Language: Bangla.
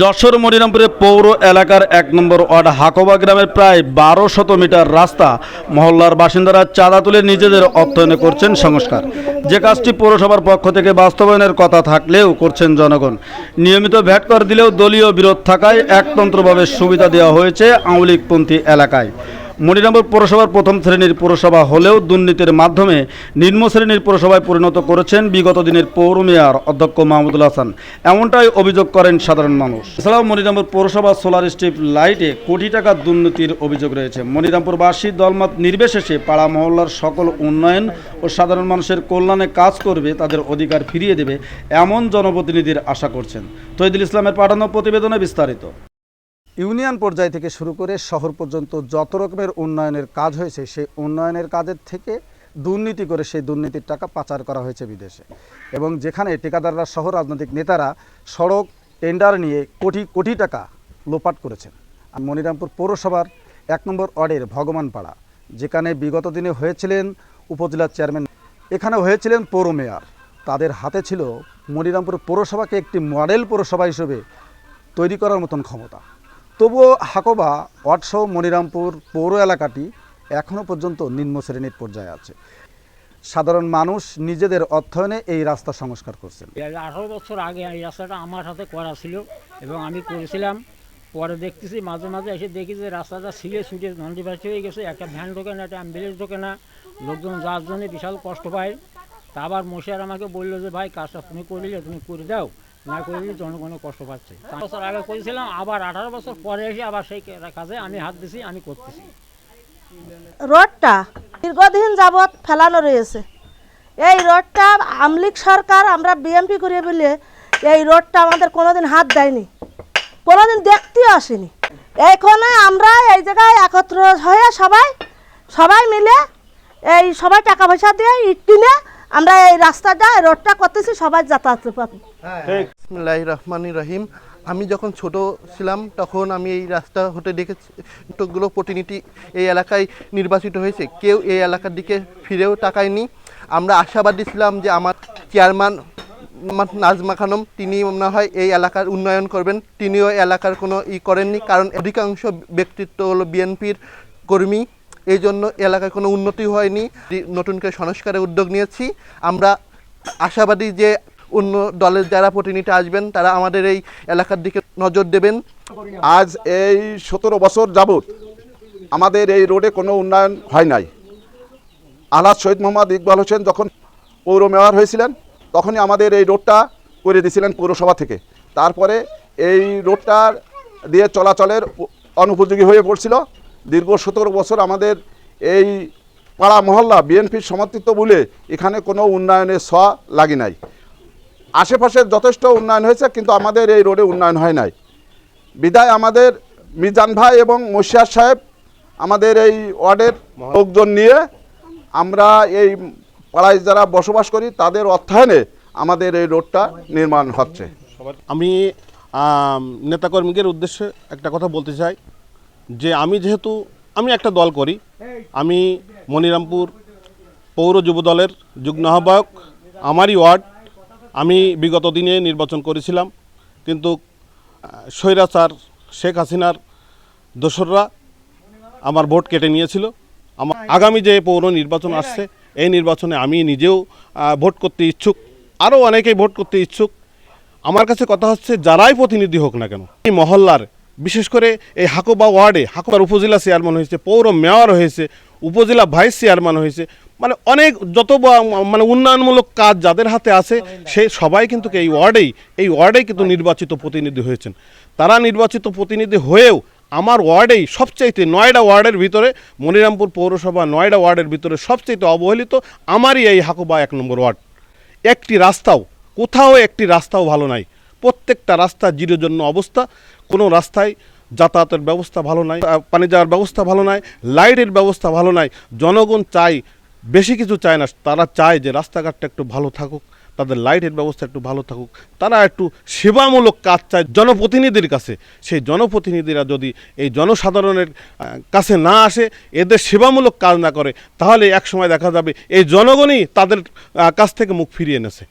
যশোর মনিরামপুরের পৌর এলাকার এক নম্বর ওয়ার্ড হাকোবা গ্রামের প্রায় বারো শত মিটার রাস্তা মহল্লার বাসিন্দারা চাঁদা তুলে নিজেদের অর্থায়নে করছেন সংস্কার। যে কাজটি পৌরসভার পক্ষ থেকে বাস্তবায়নের কথা থাকলেও করছেন জনগণ। নিয়মিত ভ্যাট দিলেও দলীয় বিরোধ থাকায় একতন্ত্রভাবে সুবিধা দেওয়া হয়েছে আওয়ামী লীগপন্থী এলাকায়। মনিরামপুর পৌরসভার প্রথম শ্রেণির পৌরসভা হলেও দুর্নীতির মাধ্যমে নিম্ন শ্রেণির পৌরসভায় পরিণত করেছেন বিগত দিনের পৌর মেয়র অধ্যক্ষ মাহমুদুল হাসান। এমনটাই অভিযোগ করেন সাধারণ মানুষ। এছাড়াও মনিরামপুর পৌরসভা সোলার স্ট্রিপ লাইটে কোটি টাকা দুর্নীতির অভিযোগ রয়েছে। মনিরামপুরবাসী দলমত নির্বিশেষে পাড়া মহল্লার সকল উন্নয়ন ও সাধারণ মানুষের কল্যাণে কাজ করবে, তাদের অধিকার ফিরিয়ে দেবে এমন জনপ্রতিনিধির আশা করছেন। তৈদুল ইসলামের পাঠানো প্রতিবেদনে বিস্তারিত। ইউনিয়ন পর্যায় থেকে শুরু করে শহর পর্যন্ত যত রকমের উন্নয়নের কাজ হয়েছে, সেই উন্নয়নের কাজের থেকে দুর্নীতি করে সেই দুর্নীতির টাকা পাচার করা হয়েছে বিদেশে। এবং যেখানে ঠিকাদাররা, সহ রাজনৈতিক নেতারা সড়ক টেন্ডার নিয়ে কোটি কোটি টাকা লোপাট করেছেন। আর মনিরামপুর পৌরসভার এক নম্বর ওয়ার্ডের ভগবানপাড়া, যেখানে বিগত দিনে হয়েছিলেন উপজেলার চেয়ারম্যান, এখানে হয়েছিলেন পৌর মেয়র। তাদের হাতে ছিল মনিরামপুর পৌরসভাকে একটি মডেল পৌরসভা হিসেবে তৈরি করার মতন ক্ষমতা। তবুও হাকোবা, ওয়াটসহ মনিরামপুর পৌর এলাকাটি এখনও পর্যন্ত নিম্ন শ্রেণির পর্যায়ে আছে। সাধারণ মানুষ নিজেদের অর্থায়নে এই রাস্তা সংস্কার করছেন। আঠারো বছর আগে এই রাস্তাটা আমার হাতে করা ছিল এবং আমি করেছিলাম। পরে দেখতেছি মাঝে মাঝে এসে দেখি যে রাস্তাটা ছিঁড়ে ছুটে নন্দীবাসী হয়ে গেছে, একটা ভ্যান ঢোকে না, একটা অ্যাম্বুলেন্স ঢোকে না, লোকজন যার জন্য বিশাল কষ্ট পায়। তা আবার মশিয়ার আমাকে বলল যে, ভাই, কাজটা তুমি করলে তুমি করে দাও। না করলে জনগণের কষ্ট পাচ্ছে। পাঁচ বছর আগে করেছিলাম, আবার আঠারো বছর পরে এসে আবার সেই কাজে আমি হাত দিছি, আমি করতেছি। রোডটা দীর্ঘদিন যাবৎ ফেলানো রয়েছে। এই রোডটা আমলিক সরকার, আমরা বিএমপি করে বলে এই রোডটা আমাদের কোনোদিন হাত দেয়নি, কোনোদিন দেখতেও আসেনি। এইখানে আমরা এই জায়গায় একত্র হয়ে সবাই সবাই মিলে এই সবাই টাকা পয়সা দিয়ে ইট কিনে আমরা এই রাস্তাটা রোডটা করতেছি সবাই যাতায়াত পাবো বিসমিল্লাহ রহমান রহিম। আমি যখন ছোট ছিলাম তখন আমি এই রাস্তা হতে দেখেছি লোকগুলো প্রতিনিধি এই এলাকায় নির্বাচিত হয়েছে। কেউ এই এলাকার দিকে ফিরেও তাকায়নি। আমরা আশাবাদী ছিলাম যে আমার চেয়ারম্যান আমার নাজমা খানম তিনি মনে হয় এই এলাকার উন্নয়ন করবেন। তিনিও এলাকার কোনো ই করেননি কারণ অধিকাংশ ব্যক্তিত্ব হলো বিএনপির কর্মী। এই জন্য এলাকায় কোনো উন্নতি হয়নি। নতুন করে সংস্কারের উদ্যোগ নিয়েছি। আমরা আশাবাদী যে অন্য দলের যারা প্রতিনিধি আসবেন, তারা আমাদের এই এলাকার দিকে নজর দেবেন। আজ এই সতেরো বছর যাবৎ আমাদের এই রোডে কোনো উন্নয়ন হয় নাই। আলাদ শহীদ মোহাম্মদ ইকবাল হোসেন যখন পৌর মেয়র হয়েছিলেন, তখনই আমাদের এই রোডটা করে দিয়েছিলেন পৌরসভা থেকে। তারপরে এই রোডটার দিয়ে চলাচলের অনুপযোগী হয়ে পড়ছিল। দীর্ঘ সতেরো বছর আমাদের এই পাড়া মহল্লা বিএনপির সমর্থিত বলে এখানে কোনো উন্নয়নের ছ লাগি নাই। আশেপাশে যথেষ্ট উন্নয়ন হয়েছে, কিন্তু আমাদের এই রোডে উন্নয়ন হয় নাই। বিদায় আমাদের মিজান ভাই এবং মশিয়ার সাহেব আমাদের এই ওয়ার্ডের লোকজন নিয়ে আমরা এই পাড়ায় যারা বসবাস করি, তাদের অর্থায়নে আমাদের এই রোডটা নির্মাণ হচ্ছে। আমি নেতাকর্মীদের উদ্দেশ্যে একটা কথা বলতে চাই। যে আমি যেহেতু, আমি একটা দল করি। আমি মনিরামপুর পৌর যুব দলের যুগ্ম আহ্বায়ক, আমারই ওয়ার্ড। আমি বিগত দিনে নির্বাচন করেছিলাম, কিন্তু স্বৈরাচার শেখ হাসিনার দোসররা আমার ভোট কেটে নিয়েছিল। আমার আগামী যে পৌর নির্বাচন আসছে, এই নির্বাচনে আমি নিজেও ভোট করতে ইচ্ছুক, আরও অনেকেই ভোট করতে ইচ্ছুক। আমার কাছে কথা হচ্ছে, যারাই প্রতিনিধি হোক না কেন, এই মহল্লার বিশেষ করে এই হাকোবা ওয়ার্ডে, হাকোবার উপজেলা চেয়ারম্যান হয়েছে, পৌর মেয়র হয়েছে, উপজেলা ভাইস চেয়ারম্যান হয়েছে মানে অনেক যত মানে উন্নয়নমূলক কাজ যাদের হাতে আছে, সে সবাই কিন্তু এই ওয়ার্ডেই এই ওয়ার্ডেই কিন্তু নির্বাচিত প্রতিনিধি হয়েছেন। তারা নির্বাচিত প্রতিনিধি হয়েও আমার ওয়ার্ডেই সবচাইতে নয়ডা ওয়ার্ডের ভিতরে, মনিরামপুর পৌরসভা নয়ডা ওয়ার্ডের ভিতরে সবচাইতে অবহেলিত আমারই এই হাকোবা এক নম্বর ওয়ার্ড। একটি রাস্তাও, কোথাও একটি রাস্তাও ভালো নাই। প্রত্যেকটা রাস্তা জিরো জন্য অবস্থা। কোনো রাস্তায় যাতায়াতের ব্যবস্থা ভালো নাই পানি যাওয়ার ব্যবস্থা ভালো নাই, লাইটের ব্যবস্থা ভালো নাই, জনগণ চাই বেশি কিছু চায় না, তারা চায় যে রাস্তাঘাটটা একটু ভালো থাকুক, তাদের লাইটের ব্যবস্থা একটু ভালো থাকুক, তারা একটু সেবামূলক কাজ চায় জনপ্রতিনিধির কাছে, সেই জনপ্রতিনিধিরা যদি এই জনসাধারণের কাছে না আসে, এদের সেবামূলক কাজ না করে, তাহলে এক সময় দেখা যাবে এই জনগণই তাদের কাছ থেকে মুখ ফিরিয়ে নেছে